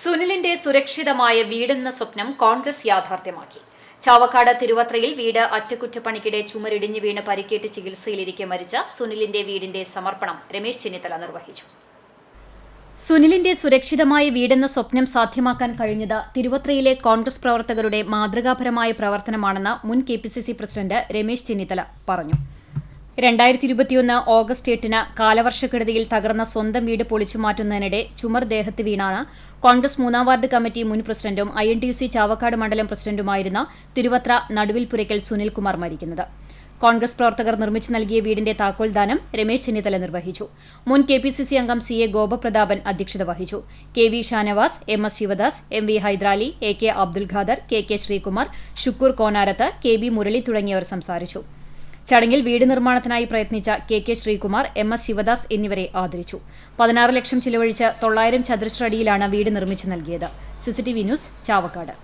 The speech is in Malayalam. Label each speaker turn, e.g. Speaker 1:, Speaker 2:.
Speaker 1: സുനിലിന്റെ സുരക്ഷിതമായ വീടെന്ന സ്വപ്നം കോൺഗ്രസ് യാഥാർത്ഥ്യമാക്കി. ചാവക്കാട് തിരുവത്രയിൽ വീട് അറ്റകുറ്റപ്പണിക്കിടെ ചുമരിടിഞ്ഞു വീണ് പരിക്കേറ്റ് ചികിത്സയിലിരിക്കെ മരിച്ച സുനിലിന്റെ വീടിന്റെ സമർപ്പണം രമേശ് ചെന്നിത്തല നിർവഹിച്ചു. സുനിലിന്റെ സുരക്ഷിതമായ വീടെന്ന സ്വപ്നം സാധ്യമാക്കാൻ കഴിഞ്ഞത് തിരുവത്രയിലെ കോൺഗ്രസ് പ്രവർത്തകരുടെ മാതൃകാപരമായ പ്രവർത്തനമാണെന്ന് മുൻ കെ പ്രസിഡന്റ് രമേശ് ചെന്നിത്തല പറഞ്ഞു. രണ്ടായിരത്തി ഇരുപത്തിയൊന്ന് ഓഗസ്റ്റ് എട്ടിന് കാലവർഷക്കെടുതിയിൽ തകർന്ന സ്വന്തം വീട് പൊളിച്ചു മാറ്റുന്നതിനിടെ ചുമർ ദേഹത്ത് വീണാണ് കോൺഗ്രസ് മൂന്നാം വാർഡ് കമ്മിറ്റി മുൻ പ്രസിഡന്റും I N T U C Chavakkad മണ്ഡലം പ്രസിഡന്റുമായിരുന്ന തിരുവത്ര നടുവിൽപുരയ്ക്കൽ സുനിൽകുമാർ മരിക്കുന്നത്. കോൺഗ്രസ് പ്രവർത്തകർ നിർമ്മിച്ചു നൽകിയ വീടിന്റെ താക്കോൽദാനം രമേശ് ചെന്നിത്തല നിർവഹിച്ചു. മുൻ കെ പി സി സി അംഗം സി എ ഗോപപ്രതാപൻ അധ്യക്ഷത വഹിച്ചു. K V Shanavas M S Sivadas M V Hydarali A K Abdul Khader K K Sreekumar Shukkur Konarath K B Murali തുടങ്ങിയവർ സംസാരിച്ചു. ചടങ്ങിൽ വീട് നിർമ്മാണത്തിനായി പ്രയത്നിച്ച K K Sreekumar M S Sivadas എന്നിവരെ ആദരിച്ചു. പതിനാറ് ലക്ഷം ചിലവഴിച്ച് തൊള്ളായിരം ചതുരശ്ര അടിയിലാണ് വീട് നിർമ്മിച്ചു നൽകിയത്. CCTV news Chavakkad.